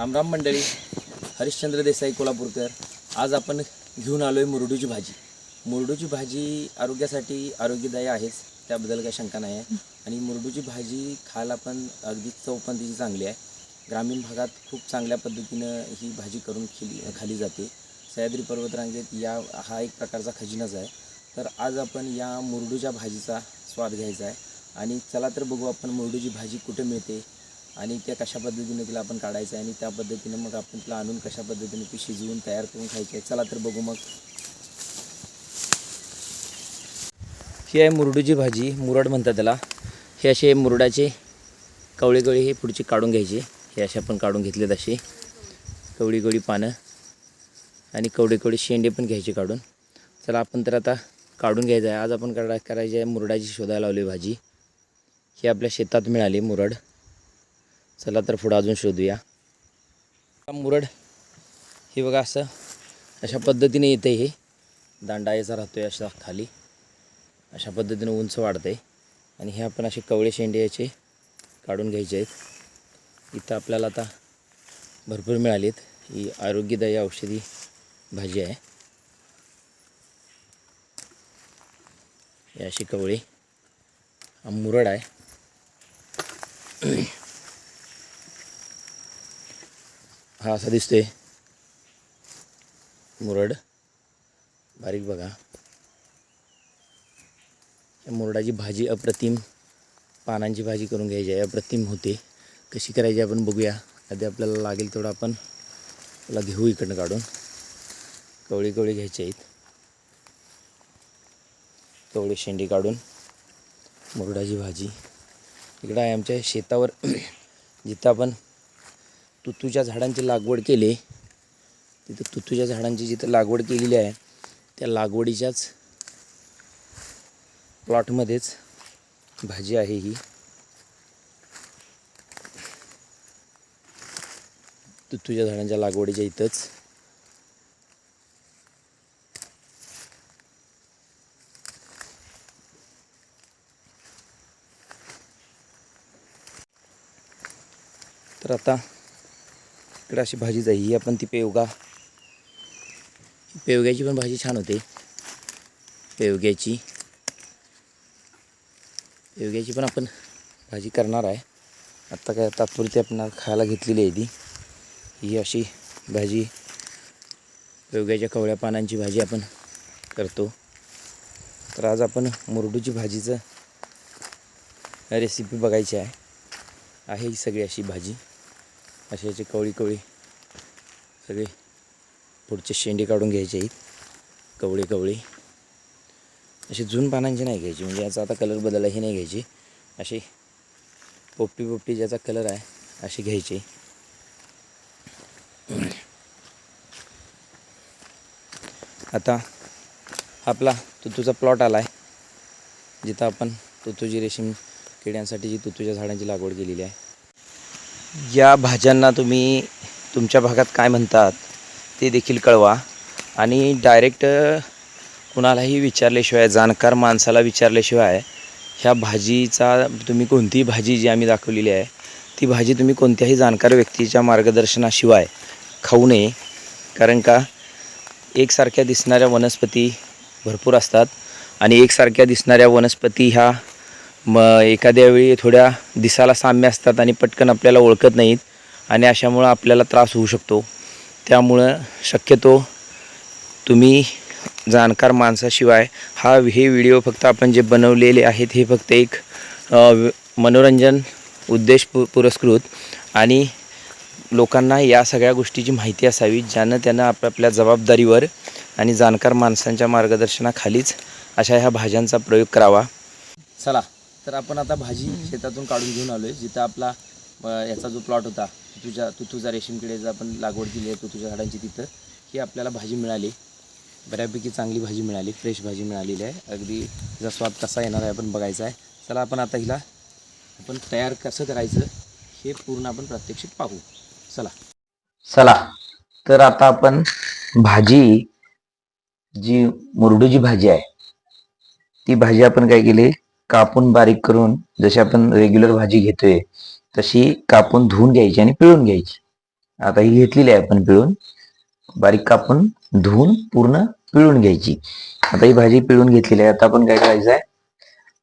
रामराम मंडळी हरिश्चंद्र देसाई कोल्हापूरकर. आज आपण घेऊन आलो आहे मुरडूची भाजी. मुरडूची भाजी आरोग्यासाठी आरोग्यदायी आहेच त्याबद्दल काही शंका नाही आहे आणि मुरडूची भाजी खायला पण अगदी चव पण तिची चांगली आहे. ग्रामीण भागात खूप चांगल्या पद्धतीनं ही भाजी करून खिली खाली जाते. सह्याद्री पर्वतरांगेत या हा एक प्रकारचा खजिनाच आहे. तर आज आपण या मुरडूच्या भाजीचा स्वाद घ्यायचा आहे. आणि चला तर बघू आपण मुरडूची भाजी कुठे मिळते आणि त्या कशा पद्धतीने तिला आपण काढायचं आहे आणि त्या पद्धतीने मग आपण तिला आणून कशा पद्धतीने ती शिजवून तयार करून खायची आहे. चला तर बघू मग. ही आहे मुरडूची भाजी मुरड म्हणतात त्याला. हे असे मुरडाचे कवळी कवळी हे पुढची काढून घ्यायची. हे असे आपण काढून घेतलेत असे. कवळी कवळी पानं आणि कवडे कवडे शेंडे पण घ्यायचे काढून. चला आपण तर आता काढून घ्यायचं आहे. आज आपण काढा करायची आहे मुरडाची शोधायला लावली भाजी. ही आपल्या शेतात मिळाली मुरड. चला तर पुढं अजून शोधूया. मुरड हे बघा असं. अशा पद्धतीने येते हे. दांडा याचा राहतो आहे अशा खाली. अशा पद्धतीने उंच वाढते आणि हे आपण असे कवळे शेंडे याचे काढून घ्यायचे आहेत. इथं आपल्याला आता भरपूर मिळालीत. ही आरोग्यदायी औषधी भाजी आहे. अशी कवळी. हा मुरड आहे. हा असा दिसतोय. मुरड. बारीक बघा. या मुरडाची भाजी अप्रतिम पानांची भाजी करून घ्यायची आहे. अप्रतिम होते. कशी करायची आपण बघूया. आधी आपल्याला लागेल तेवढं आपण त्याला घेऊ इकडनं काढून. कवळी कवळी घ्यायची आहेत. कवळी शेंडी काढून मुरडाची भाजी. इकडं आहे आमच्या शेतावर. जिथं आपण तुतूच्या झाडांची लागवड केली. तिथं तुतूच्या झाडांची जिथं लागवड केलेली आहे त्या लागवडीच्याच प्लॉटमध्येच भाजी आहे ही. तुतूच्या झाडांच्या लागवडीच्या इथंच. तर आता इकडं अशी भाजीच आहे ही आपण ती पेवगा. पेवग्याची पण भाजी छान होते. पेवग्याची. पेवग्याची पण आपण भाजी करणार आहे. आत्ता काय तात्पुरती आपण खायला घेतलेली आहे ती. ही अशी भाजी पेवग्याच्या कवळ्या पानांची भाजी आपण करतो. तर आज आपण मुरडूची भाजीचं रेसिपी बघायची आहे. आहे ही सगळी अशी भाजी. अशी याची कवळी कवळी सगळी पुढचे शेंडे काढून घ्यायची आहेत. कवळी कवळी. अशी जून पानांची नाही घ्यायची म्हणजे याचा आता कलर बदलला ही नाही घ्यायची. अशी पोपटी पोपटी ज्याचा कलर आहे अशी घ्यायची. आता आपला तुतूचा प्लॉट आला आहे जिथं आपण तुतूची रेशीम किड्यांसाठी जी तुतूच्या झाडांची लागवड केलेली आहे. या भाज्यांना तुम्ही तुमच्या भागात काय म्हणतात ते देखील कळवा. आणि डायरेक्ट कुणालाही विचारल्याशिवाय जाणकार माणसाला विचारल्याशिवाय ह्या भाजीचा तुम्ही कोणतीही भाजी जी आम्ही दाखवलेली आहे ती भाजी तुम्ही कोणत्याही जाणकार व्यक्तीच्या मार्गदर्शनाशिवाय खाऊ नये. कारण का एकसारख्या दिसणाऱ्या वनस्पती भरपूर असतात आणि एकसारख्या दिसणाऱ्या वनस्पती ह्या मग एखाद्या वेळी थोड्या दिसाला साम्य असतात आणि पटकन आपल्याला ओळखत नाहीत आणि अशामुळं आपल्याला त्रास होऊ शकतो. त्यामुळं शक्यतो तुम्ही जाणकार माणसाशिवाय हा हे व्हिडिओ फक्त आपण जे बनवलेले आहेत हे फक्त एक मनोरंजन उद्देश पु पुरस्कृत आणि लोकांना या सगळ्या गोष्टीची माहिती असावी ज्यानं त्यांना आपापल्या जबाबदारीवर आणि जाणकार माणसांच्या मार्गदर्शनाखालीच अशा ह्या भाज्यांचा प्रयोग करावा. चला. तर आपण आता भाजी शेतातून काढून घेऊन आलो आहे जिथं आपला याचा जो प्लॉट होता तुझ्या तुझा रेशीम किड्याचा आपण लागवड केली आहे तुझ्या झाडांची तिथं ही आपल्याला भाजी मिळाली. बऱ्यापैकी चांगली भाजी मिळाली फ्रेश भाजी मिळालेली आहे. अगदी तिचा स्वाद कसा येणार आहे आपण बघायचा आहे. चला आपण आता हिला आपण तयार कसं करायचं हे पूर्ण आपण प्रात्यक्षिक पाहू. चला. चला. तर आता आपण भाजी जी मुरडूची भाजी आहे ती भाजी आपण काय केली? कापून बारीक करून जशी आपण रेग्युलर भाजी घेतोय तशी कापून धुवून घ्यायची आणि पिळून घ्यायची. आता ही घेतलेली आहे आपण पिळून. बारीक कापून धुवून पूर्ण पिळून घ्यायची. आता ही भाजी पिळून घेतलेली आहे. आता आपण काय करायचं आहे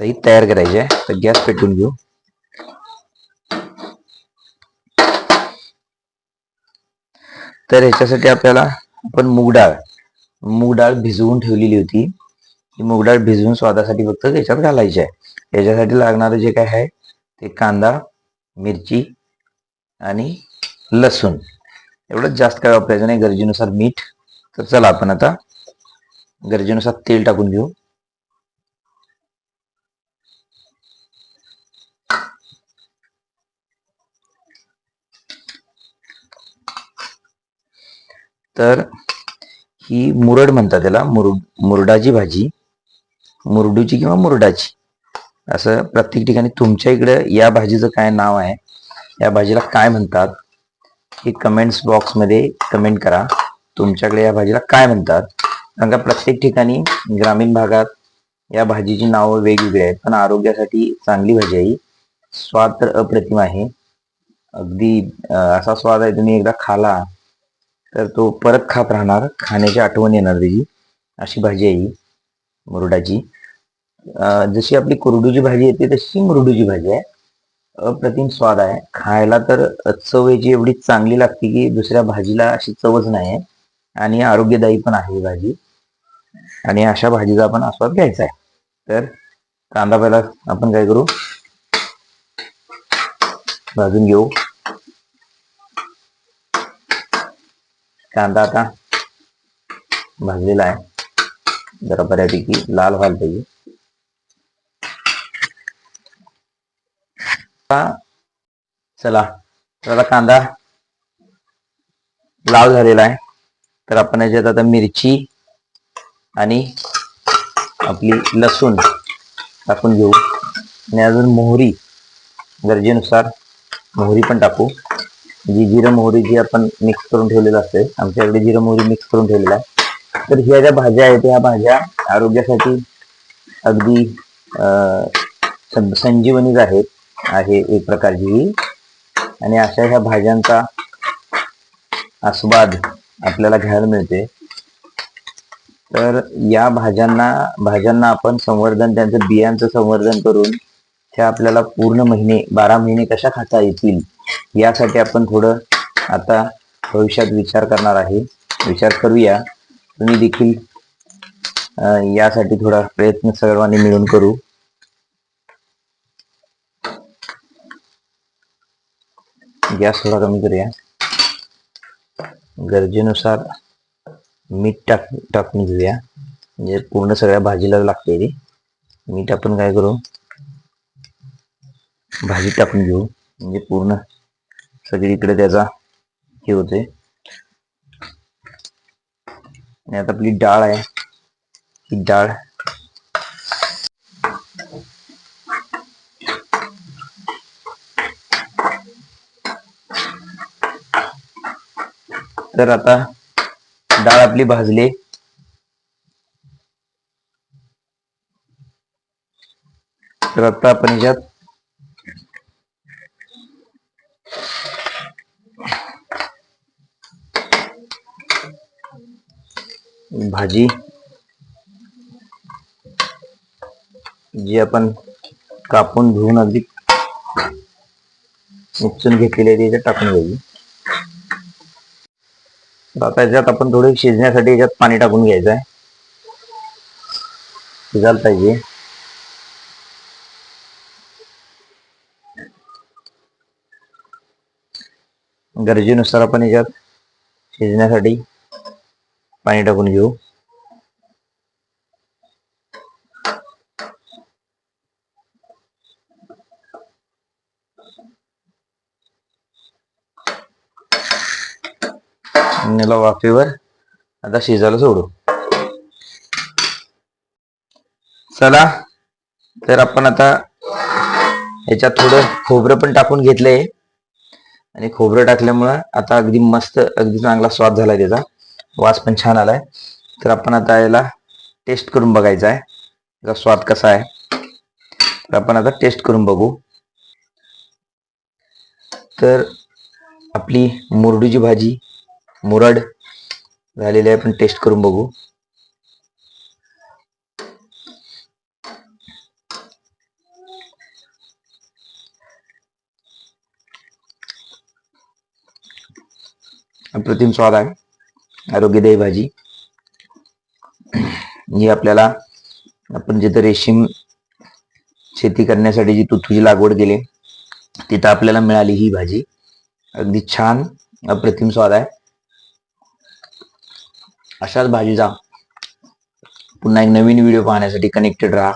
तर ही तयार करायची आहे. तर गॅस पेटवून घेऊ. तर ह्याच्यासाठी आपल्याला आपण मूग डाळ मूग डाळ भिजवून ठेवलेली होती. मूग डाळ भिजवून स्वादासाठी फक्त त्याच्यात घालायची आहे. याच्यासाठी लागणारं जे काय आहे ते कांदा मिरची आणि लसूण. एवढंच जास्त काय वापरायचं नाही. गरजेनुसार मीठ. तर चला आपण आता गरजेनुसार तेल टाकून घेऊ. तर ही मुरड म्हणतात त्याला. मुर मुरडाची भाजी. मुरडूची किंवा मुरडाची. असं प्रत्येक ठिकाणी तुमच्या इकडे या भाजीचं काय नाव आहे या भाजीला काय म्हणतात हे कमेंट्स बॉक्समध्ये कमेंट करा. तुमच्याकडे या भाजीला काय म्हणतात? कारण का प्रत्येक ठिकाणी ग्रामीण भागात या भाजीची नावं वेगवेगळी आहेत पण आरोग्यासाठी चांगली भाजी आहे स्वाद तर अप्रतिम आहे. अगदी असा स्वाद आहे तुम्ही एकदा खाला तर तो परत खात राहणार खाण्याची आठवण येणार त्याची. अशी भाजी आहे मुरडाची. जशी आपली कुरडूची भाजी येते तशी मुरडूची भाजी आहे. अप्रतिम स्वाद आहे. खायला तर चव याची एवढी चांगली लागते की दुसऱ्या भाजीला अशी चवच नाही आहे आणि आरोग्यदायी पण आहे ही भाजी. आणि अशा भाजीचा आपण आस्वाद घ्यायचा आहे. तर कांदा पहिला आपण काय करू? भाजून घेऊ. कांदा आता भाजलेला आहे. जरा बऱ्यापैकी लाल व्हायला पाहिजे. चला तर आता कांदा लाल झालेला आहे. तर आपण याच्यात आता मिरची आणि आपली लसूण टाकून घेऊ. आणि अजून मोहरी गरजेनुसार मोहरी पण टाकू. जी जिरं मोहरी जी आपण मिक्स करून ठेवलेलं असते आमच्याकडे जिरं मोहरी मिक्स करून ठेवलेलं आहे. तर ह्या ज्या भाज्या आहेत ह्या भाज्या आरोग्यासाठी अगदी अं, संजीवनीच आहेत आहे एक प्रकारची ही. आणि अशा ह्या भाज्यांचा आस्वाद आपल्याला घ्यायला मिळते. तर या भाज्यांना भाज्यांना आपण संवर्धन त्यांचं बियांचं संवर्धन करून त्या आपल्याला पूर्ण महिने बारा महिने कशा खाता येतील यासाठी आपण थोडं आता भविष्यात विचार करणार आहे. विचार करूया. तुम्ही देखील यासाठी थोडा प्रयत्न सर्वांनी मिळून करू. गॅस थोडा कमी करूया. गरजेनुसार मीठ टाक टाकून घेऊया. म्हणजे पूर्ण सगळ्या भाजीला लागते ती. मीठ आपण काय करू? भाजी टाकून घेऊ. म्हणजे पूर्ण सगळीकडे त्याचा हे होते आणि आता आपली डाळ आहे. ही डाळ. तर आता डाळ आपली भाजली. तर आता आपण ह्याच्यात भाजी. जी आपण कापून धुवून अगदी उपचून घेतलेली आहे त्याच्यात टाकून घ्यायची. आता याच्यात आपण थोडे शिजण्यासाठी याच्यात पाणी टाकून घ्यायचं आहे. शिजायला पाहिजे. गरजेनुसार आपण याच्यात शिजण्यासाठी पाणी टाकून घेऊ. नेला याला वाफेवर. आता शिजायला सोडू. चला तर आपण आता याच्यात थोडं खोबरं पण टाकून घेतलंय. आणि खोबरं टाकल्यामुळं आता अगदी मस्त अगदी चांगला स्वाद झालाय त्याचा. वास पण छान आलाय. तर आपण आता याला टेस्ट करून बघायचा आहे. त्याचा स्वाद कसा आहे? तर आपण आता टेस्ट करून बघू. तर आपली मुरडूची भाजी मुरड झालेली आहे. आपण टेस्ट करून बघू. अप्रतिम स्वाद आहे. आरोग्यदायी भाजी ही आपल्याला आपण जिथं रेशीम शेती करण्यासाठी जी तुथूची लागवड केली तिथं आपल्याला मिळाली ही भाजी. अगदी छान अप्रतिम स्वाद आहे. अशाच भाजीचा पुन्हा एक नवीन व्हिडिओ पाहण्यासाठी कनेक्टेड राहा.